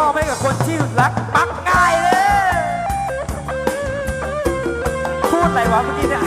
มอบให้กับคนที่รักปักง่ายเลย พูดอะไรวะเมื่อกี้เนี่ย